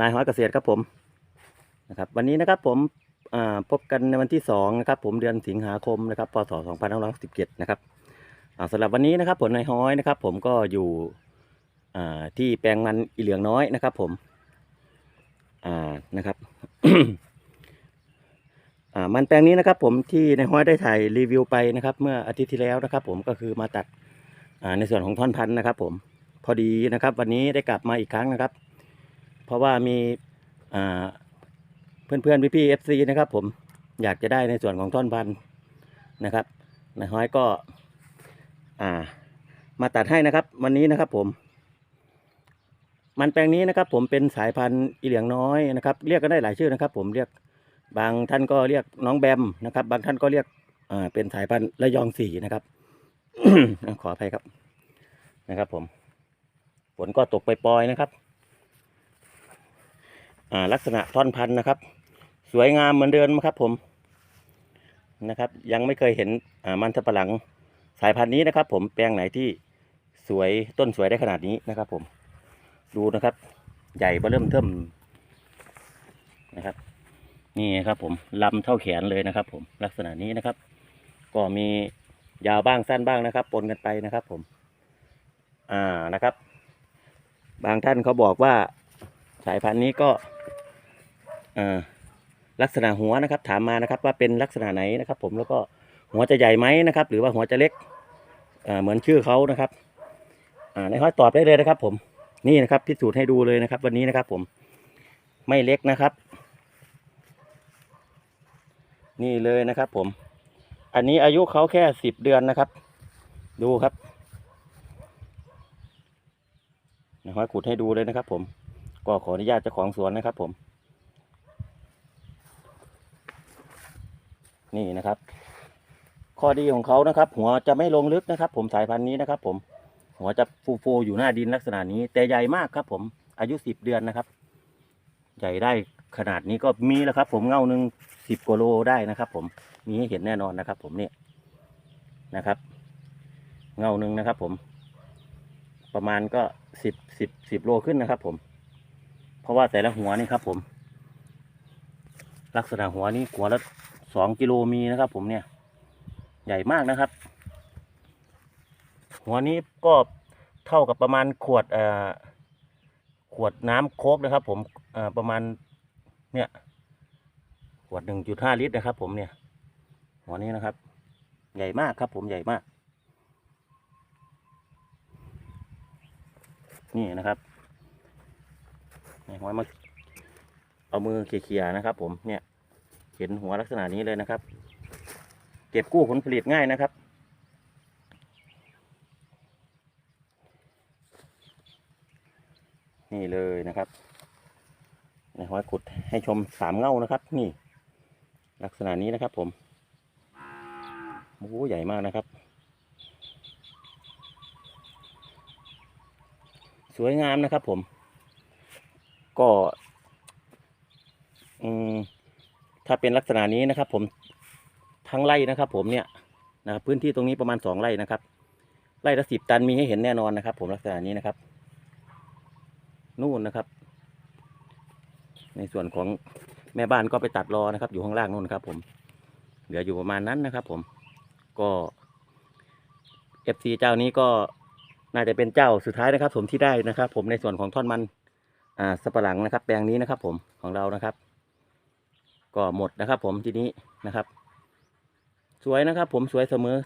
นายห้อยเกษตรครับผมนะครับวันนี้นะครับผมพบกันในวันที่สองนะครับผมเดือนสิงหาคมนะครับพศ2567นะครับสำหรับวันนี้นะครับผลนายห้อยนะครับ ผมก็อยู่ที่แปลงมันอีเหลืองน้อยนะครับ ผมนะครับมันแปลงนี้นะครับ ผมที่นายห้อยได้ถ่ายรีวิวไปนะครับ เมื่ออาทิตย์ที่แล้วนะครับ ผมก็คือมาตัดในส่วนของท่อนพันธุ์นะครับ ผมพอดีนะครับ วันนี้ได้กลับมาอีกครั้งนะครับ เพราะว่ามีเพื่อนเพื่อนพี่พี่เอฟซีนะครับ ผมอยากจะได้ในส่วนของท่อนพันธุ์นะครับนายห้อยก็มาตัดให้นะครับ วันนี้นะครับผม มันแปลงนี้นะครับ ผมเป็นสายพันธุ์อีเหลียงน้อยนะครับ เรียกกันได้หลายชื่อนะครับ ผมเรียกบางท่านก็เรียกน้องแบมนะครับ บางท่านก็เรียกเป็นสายพันธุ์ระยองสีนะครับขออภัยครับนะครับ ผมฝนก็ตกไปปล่อยๆนะครับ ลักษณะท่อนพันนะครับ สวยงามเหมือนเดิมครับผมนะครับ ยังไม่เคยเห็นมันสับปะหลังสายพันธุ์นี้นะครับ ผมแปลงไหนที่สวยต้นสวยได้ขนาดนี้นะครับ ผมดูนะครับ ใหญ่เบ้อเริ่มเทิมนะครับ นี่ครับผมลำเท่าแขนเลยนะครับ ผมลักษณะนี้นะครับ ก็มียาวบ้างสั้นบ้างนะครับ ปนกันไปนะครับ ผม อ่านะครับ บางท่านเขาบอกว่าสายพันธุ์นี้ก็ ลักษณะหัวนะครับ ถามมานะครับว่าเป็นลักษณะไหนนะครับ ผมแล้วก็หัวจะใหญ่ไหมนะครับ หรือว่าหัวจะเล็กเหมือนชื่อเขานะครับในข้อตอบได้เลยนะครับ ผมนี่นะครับพิสูจน์ให้ดูเลยนะครับ วันนี้นะครับ ผมไม่เล็กนะครับ นี่เลยนะครับ ผม อันนี้อายุเขาแค่สิบเดือนนะครับ ดูครับในห้อยขุดให้ดูเลยนะครับ ผมก็ขออนุญาตเจ้าของสวนนะครับ ผม นี่นะครับ ข้อดีของเขานะครับ หัวจะไม่ลงลึกนะครับ ผมสายพันธุ์นี้นะครับ ผมหัวจะฟูๆอยู่หน้าดินลักษณะนี้ แต่ใหญ่มากครับ ผมอายุสิบเดือนนะครับ ใหญ่ได้ขนาดนี้ก็มีแล้วครับ ผมเงาหนึ่งสิบกว่าโลได้นะครับ ผมมีให้เห็นแน่นอนนะครับ ผมเนี่ยนะครับ เงาหนึ่งนะครับ ผม ประมาณก็สิบสิบสิบโลขึ้นนะครับ ผม เพราะว่าแต่ละหัวนี่ครับ ผม ลักษณะหัวนี่หัวละ สองกิโลมีนะครับ ผมเนี่ย ใหญ่มากนะครับ หัวนี้ก็เท่ากับประมาณขวดเอ่อขวดน้ำโคกนะครับ ผมเอ่อประมาณเนี่ยขวดหนึ่งจุดห้าลิตรนะครับ ผมเนี่ย หัวนี้นะครับ ใหญ่มากครับ ผมใหญ่มาก นี่นะครับนี่หัวมาเอามือเขี่ยๆนะครับ ผมเนี่ย เห็นหัวลักษณะนี้เลยนะครับ เก็บกู้ผลผลิตง่ายนะครับ นี่เลยนะครับในห้อยขุดให้ชมสามเง่านะครับ นี่ ลักษณะนี้นะครับ ผมโอ้โหใหญ่มากนะครับ สวยงามนะครับ ผม ก็ อืม ถ้าเป็นลักษณะนี้นะครับ ผมทั้งไร่นะครับ ผมเนี่ยนะครับพื้นที่ตรงนี้ประมาณสองไร่นะครับไร่ละสิบตันมีให้เห็นแน่นอนนะครับ ผมลักษณะนี้นะครับ นู่นนะครับ ในส่วนของแม่บ้านก็ไปตัดรอนะครับ อยู่ข้างล่างนู่นครับ ผมเหลืออยู่ประมาณนั้นนะครับ ผมก็เอฟซีเจ้านี้ก็น่าจะเป็นเจ้าสุดท้ายนะครับ ผมที่ได้นะครับ ผมในส่วนของท่อนมันอ่าสับปะหลังนะครับ แปลงนี้นะครับ ผมของเรานะครับ ก็หมดนะครับ ผมทีนี้นะครับ สวยนะครับ ผมสวยเสมอ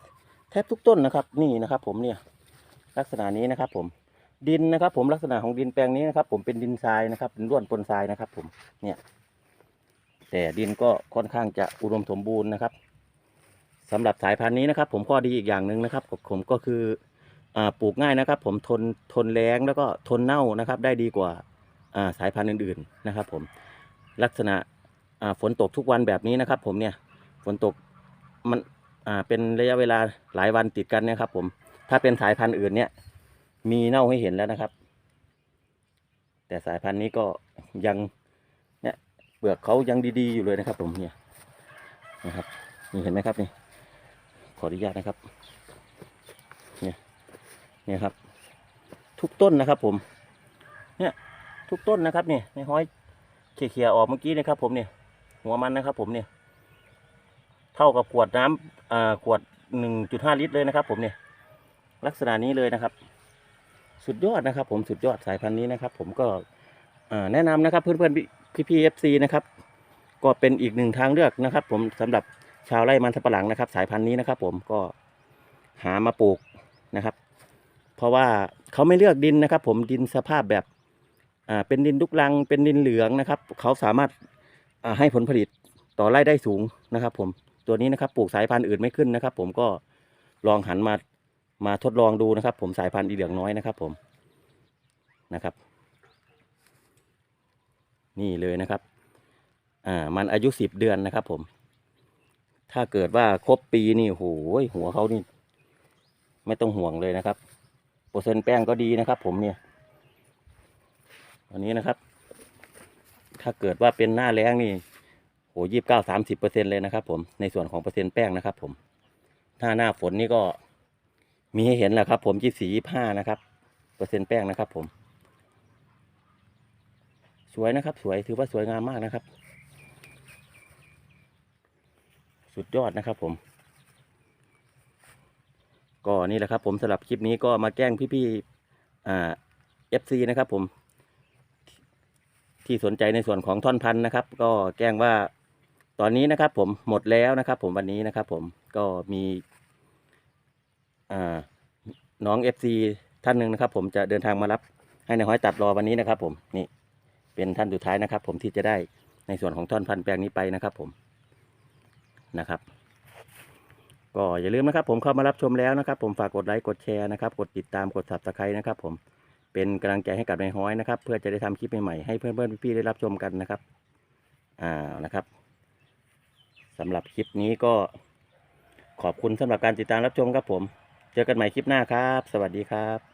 แทบทุกต้นนะครับ นี่นะครับ ผมเนี่ย ลักษณะนี้นะครับ ผมดินนะครับ ผมลักษณะของดินแปลงนี้นะครับ ผมเป็นดินทรายนะครับ เป็นร่วนปนทรายนะครับ ผมเนี่ย แต่ดินก็ค่อนข้างจะอุดมสมบูรณ์นะครับสำหรับสายพันธุ์นี้นะครับ ผมข้อดีอีกอย่างหนึ่งนะครับผมก็คืออ่าปลูกง่ายนะครับ ผมทนทนแรงแล้วก็ทนเน่านะครับ ได้ดีกว่าอ่าสายพันธุ์อื่น ๆนะครับ ผมลักษณะ ฝนตกทุกวันแบบนี้นะครับ ผมเนี่ยฝนตกมันอ่าเป็นระยะเวลาหลายวันติดกันนะครับ ผม ถ้าเป็นสายพันธุ์อื่นเนี่ย มีเน่าให้เห็นแล้วนะครับ แต่สายพันธุ์นี้ก็ยังเนี่ยเปลือกเขายังดีๆอยู่เลยนะครับ ผมเนี่ยนะครับนี่เห็นไหมครับนี่ขออนุญาตนะครับเนี่ยเนี่ยครับ ทุกต้นนะครับ ผม เนี่ยทุกต้นนะครับเนี่ยในห้อยเคลียๆออกเมื่อกี้นะครับ ผมเนี่ย หัวมันนะครับ ผมเนี่ย เท่ากับขวดน้ำอ่าขวดหนึ่งจุดห้าลิตรเลยนะครับ ผมเนี่ย ลักษณะนี้เลยนะครับ สุดยอดนะครับ ผมสุดยอดสายพันธุ์นี้นะครับ ผมก็แนะนำนะครับ เพื่อนๆพี่พี่เอฟซีนะครับ ก็เป็นอีกหนึ่งทางเลือกนะครับ ผมสำหรับชาวไร่มันสับปะหลังนะครับ สายพันธุ์นี้นะครับ ผมก็หามาปลูกนะครับ เพราะว่าเขาไม่เลือกดินนะครับ ผมดินสภาพแบบอ่าเป็นดินลุกลังเป็นดินเหลืองนะครับ เขาสามารถ ให้ผลผลิตต่อไร่ได้สูงนะครับ ผมตัวนี้นะครับปลูกสายพันธุ์อื่นไม่ขึ้นนะครับ ผมก็ลองหันมามาทดลองดูนะครับ ผมสายพันธุ์อีเหลืองน้อยนะครับ ผมนะครับ นี่เลยนะครับอ่ามันอายุสิบเดือนนะครับ ผม ถ้าเกิดว่าครบปีนี่โอ้โหหัวเขานี่ ไม่ต้องห่วงเลยนะครับเปอร์เซ็นต์แป้งก็ดีนะครับ ผมเนี่ยอันนี้นะครับ ถ้าเกิดว่าเป็นหน้าแล้งนี่โหยี่สิบเก้าสามสิบเปอร์เซ็นเลยนะครับ ผมในส่วนของเปอร์เซ็นต์แป้งนะครับ ผมถ้าหน้าฝนนี่ก็มีให้เห็นแหละครับ ผมยี่สี่ยี่ห้านะครับเปอร์เซ็นต์แป้งนะครับ ผม สวยนะครับ สวยถือว่าสวยงามมากนะครับ สุดยอดนะครับ ผมก็นี่แหละครับ ผมสำหรับคลิปนี้ก็มาแกล้งพี่ๆอ่เอฟซีนะครับ ผม ที่สนใจในส่วนของท่อนพันธุ์นะครับ ก็แกล้งว่าตอนนี้นะครับ ผมหมดแล้วนะครับ ผมวันนี้นะครับ ผมก็มีน้องเอฟซีท่านหนึ่งนะครับ ผมจะเดินทางมารับให้ในห้อยตัดรอวันนี้นะครับ ผมนี่เป็นท่านสุดท้ายนะครับ ผมที่จะได้ในส่วนของท่อนพันธุ์แปลงนี้ไปนะครับ ผมนะครับก็อย่าลืมนะครับ ผมเข้ามารับชมแล้วนะครับ ผมฝากกดไลค์กดแชร์นะครับ กดติดตามกด subscribe นะครับ ผม เป็นกำลังใจให้กับนายห้อยนะครับ เพื่อจะได้ทำคลิปใหม่ๆให้เพื่อนๆพี่ๆได้รับชมกันนะครับอ่านะครับสำหรับคลิปนี้ก็ขอบคุณสำหรับการติดตามรับชมครับผม เจอกันใหม่คลิปหน้าครับ สวัสดีครับ